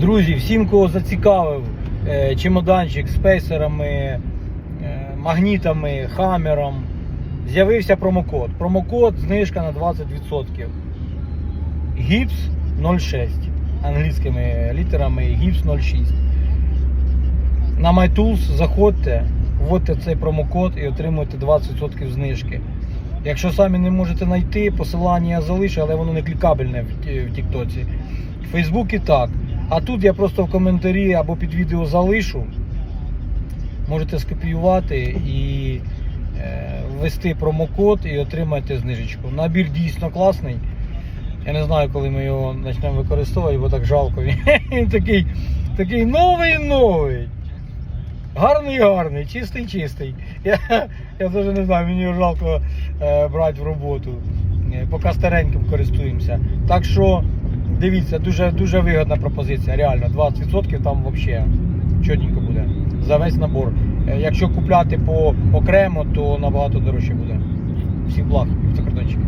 Друзі, всім, кого зацікавив е, чемоданчик з пейсерами, е, магнітами, хамером, з'явився промокод. Промокод знижка на 20%. Гіпс 06. Англійськими літерами гіпс 06. На MyTools заходьте, вводьте цей промокод і отримуєте 20% знижки. Якщо самі не можете знайти, посилання я залишу, але воно не клікабельне в, ті- в Тіктоці. В Фейсбуці так. А тут я просто в коментарі або під відео залишу. Можете скопіювати і е, ввести промокод і отримаєте знижечку. Набір дійсно класний. Я не знаю, коли ми його почнемо використовувати, бо так жалко. Він, такий, такий новий новий. Гарний гарний, чистий чистий. Я, навіть не знаю, мені його жалко е, брати в роботу. Е, Поки стареньким користуємося. Так що дивіться, дуже, дуже вигідна пропозиція. Реально, 20% там взагалі чотенько буде. За весь набор. Е, Якщо купляти по окремо, то набагато дорожче буде. Всіх благ, закордончики.